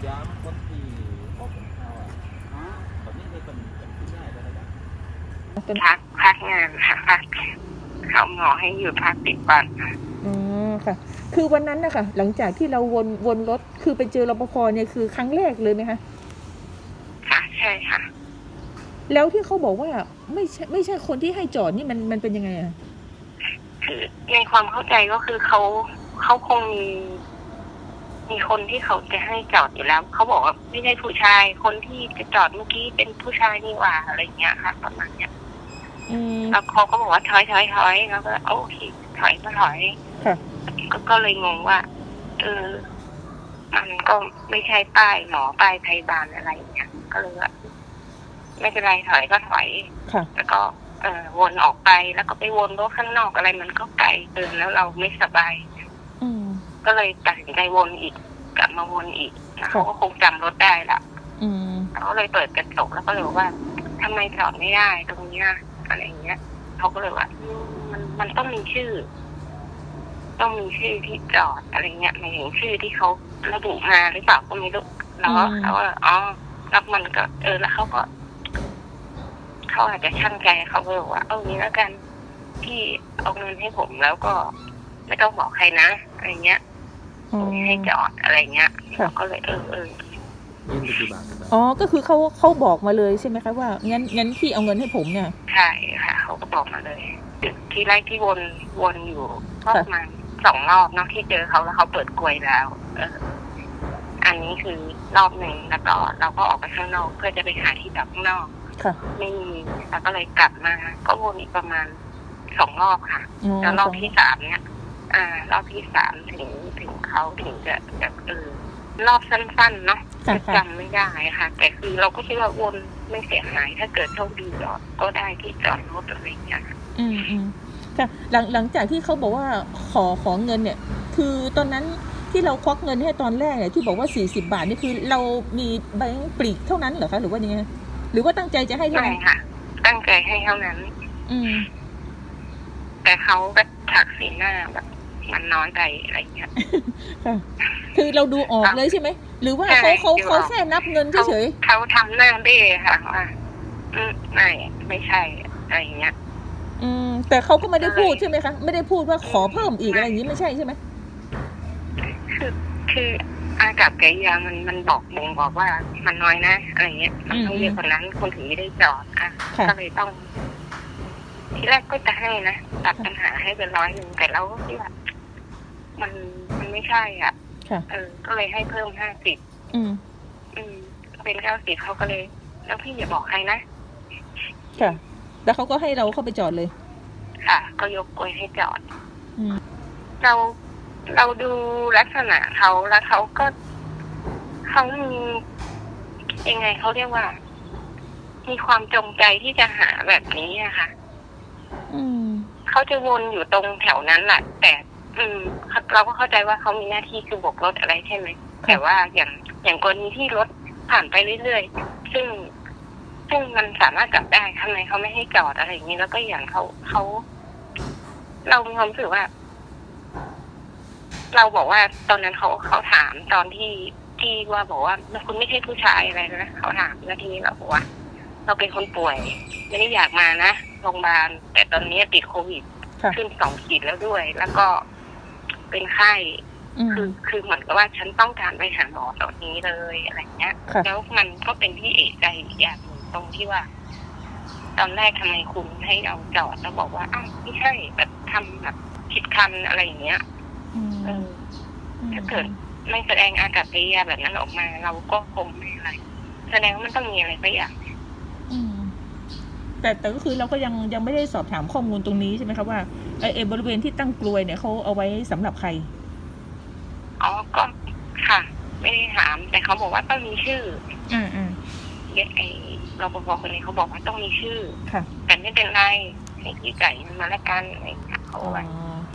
พี่อันเอ่อยามคนที่พบของเขาอะตอนนี้ได้เป็นเป็นที่ได้แล้วนะพักพักงานค่ะพักเขาหมอให้หยุดพักติดวันอ๋อค่ะ คือวันนั้นนะคะหลังจากที่เราวนวนรถคือไปเจอรปภเนี่ยคือครั้งแรกเลยไหมคะค่ะใช่ค่ะ แล้วที่เขาบอกว่าไม่ใช่ไม่ใช่คนที่ให้จอดนี่มันมันเป็นยังไงอะคือในความเข้าใจก็คือเขาเขาคงมี มีคนที่เขาจะให้จอดอยู่แล้วเขาบอกว่าไม่ใช่ผู้ชาย คนที่จะจอดเมื่อกี้เป็นผู้ชายนี่หว่าอะไรเงี้ยค่ะประมาณเนี้ยอืมแล้วเขาก็บอกว่าถอยถอยถอยแล้วก็โอเคถอยก็ถอยค่ะก็ก็เลยงงว่า เออ มันก็ไม่ใช่ป้ายหมอป้ายพยาบาลอะไรอย่างเงี้ยก็เลยว่าไม่เป็นไรถอยก็ถอยค่ะ แล้วก็เออวนออกไปแล้วก็ไปวนรถข้างนอกอะไร มันก็ไกลเกินแล้วเราไม่สบายอืม ก็เลยตัดสินใจวนอีก กลับมาวนอีกแล้วเขาค่ะก็คงจำรถได้ละอืม เขาก็เลยเปิดกระจกแล้วก็เลยบอกว่าทำไมจอดไม่ได้ตรงเนี้ยอะไรอย่างเงี้ยเขาก็เลยว่าอืมมันมันต้องมีชื่อ ต้องมีชื่อที่จอดอะไรเงี้ยหมายถึงชื่อที่เขาระบุมาหรือเปล่าก็ไม่รู้แล้วก็อืม เขาก็อ๋อแล้วมันก็ เออแล้วเขาก็ เขาอาจจะช่างใจเขาก็บอกว่าเอางี้แล้วกัน พี่เอาเงินให้ผมแล้วก็ ไม่ต้องบอกใครนะอะไรเงี้ยอ๋อ ให้จอดอะไรเงี้ยค่ะเราก็เลยเออเออยินดีกี่บาทกันบ้างอ๋อ ก็คือเขาเขาบอกมาเลยใช่ไหมคะว่างั้นงั้นพี่เอาเงินให้ผมเนี่ย ใช่ค่ะเขาก็บอกมาเลยที่แรกที่วนวนอยู่ก็ค่ะประมาณสองรอบเนอะที่เจอเขาแล้วเขาเปิดกลวยแล้ว เออ อันนี้คือรอบหนึ่งแล้วก็เราก็ออกไปข้างนอก เพื่อจะไปหาที่จอดข้างนอกค่ะไม่มีแล้วก็เลยกลับมา ก็วนอีกประมาณสองรอบค่ะอ๋อแล้วรอบที่สามเนี่ย อ่ารอบที่สามถึงถึง เขาถึงจะจะเออรอบสั้นๆเนาะค่ะจะค่ะจำไม่ได้ค่ะ แต่คือเราก็คิดว่าวนไม่เสียหายถ้าเกิดโชคดีจอดก็ได้ที่จอดรถอะไรอย่างเงี้ยอืมอืมค่ะหลังหลังจากที่เขาบอกว่าขอขอเงินเนี่ย คือตอนนั้นที่เราควักเงินให้ตอนแรกเนี่ยที่บอกว่าสี่สิบาทนี่คือเรามีแบงค์ปลีกเท่านั้นเหรอคะหรือว่ายังไงหรือว่าตั้งใจจะให้เท่าไม่นั้นค่ะ ตั้งใจให้เท่านั้น อืม แต่เขาก็ถักสีหน้าแบบ มันน้อยไปอะไรอย่างเงี้ยค่ะคือเราดูออกเลยใช่ไหม หรือว่าใช่เขาเขาดูออกเขาแค่นับเงินเขาเฉยเขาทำหน้าเบ้ค่ะว่าอืมไม่ไม่ใช่อะไรอย่างเงี้ยๆอืม แต่เขาก็ไม่ได้พูดใช่ไหมคะไม่ได้พูดว่าขอเพิ่มอีกอะไรอย่างนี้ไม่ใช่ใช่ไหมคือคืออากับกิริยามันมันบอกบ่งบอกว่ามันน้อยนะอะไรเงี้ยมันต้องเยอะกว่านั้นคนถึงจะได้จอดอะค่ะก็เลยต้อง ทีแรกก็จะให้นะตัดปัญหาให้เป็นร้อยหนึ่งแต่เราก็คิดว่า มันมันไม่ใช่อะ ค่ะ เออ ก็เลยให้เพิ่มห้าสิบอืม อืมเป็นเก้าสิบเขาก็เลย แล้วพี่อย่าบอกใครนะ ค่ะ แล้วเขาก็ให้เราเข้าไปจอดเลย ค่ะ ก็ยกกลวยให้จอด อืม เราเราดูลักษณะเขาแล้วเขาก็เขามียังไงเขาเรียกว่า มีความจงใจที่จะหาแบบนี้อะค่ะ อืม เขาจะวนอยู่ตรงแถวนั้นแหละแต่ อืมเราก็เข้าใจว่าเขามีหน้าที่คือโบกรถอะไรใช่ไหมแต่ว่าอย่างอย่างกรณีที่รถผ่านไปเรื่อยๆ ซึ่งซึ่งมันสามารถกลับได้ทำไมเขาไม่ให้จอดอะไรอย่างนี้แล้วก็อย่างเขาเขา เรามีความรู้สึกว่า เราบอกว่าตอนนั้นเขาเขาถามตอนที่ที่ว่าบอกว่าคุณไม่ใช่ผู้ชายอะไรนะเขาถามแล้วทีนี้เราบอกว่า เราเป็นคนป่วย ไม่ได้อยากมานะโรงพยาบาลแต่ตอนนี้ติดโควิดค่ะขึ้นสองขีดแล้วด้วย แล้วก็ เป็นไข้ อืม คือคือเหมือนกับว่าฉันต้องการไปหาหมอตอนนี้เลยอะไรเงี้ย ค่ะ แล้วมันก็เป็นที่เอกใจอีกอย่างหนึ่งตรงที่ว่า ตอนแรกทำไมคุณให้เราจอดแล้วบอกว่าอ้าวไม่ใช่แบบทำแบบผิดคันอะไรอย่างเงี้ยอืมเออ ถ้าเกิดไม่แสดงอากับกิริยาแบบนั้นออกมา เราก็คงไม่อะไร แสดงว่ามันต้องมีอะไรสักอย่างอืม แต่แต่ก็คือเราก็ยังยังไม่ได้สอบถามข้อมูลตรงนี้ใช่ไหมครับว่าไอ้ไอ้บริเวณที่ตั้งกลวยเนี่ยเขาเอาไว้สำหรับใครอ๋อก็ค่ะ ไม่ได้ถาม แต่เขาบอกว่าต้องมีชื่ออ่าอ่าไอ้รปภคนนี้เขาบอกว่าต้องมีชื่อ ค่ะ แต่ไม่เป็นไรให้พี่ไก่มันมาละกันอะไรอย่างเงี้ยเขาอ๋อว่า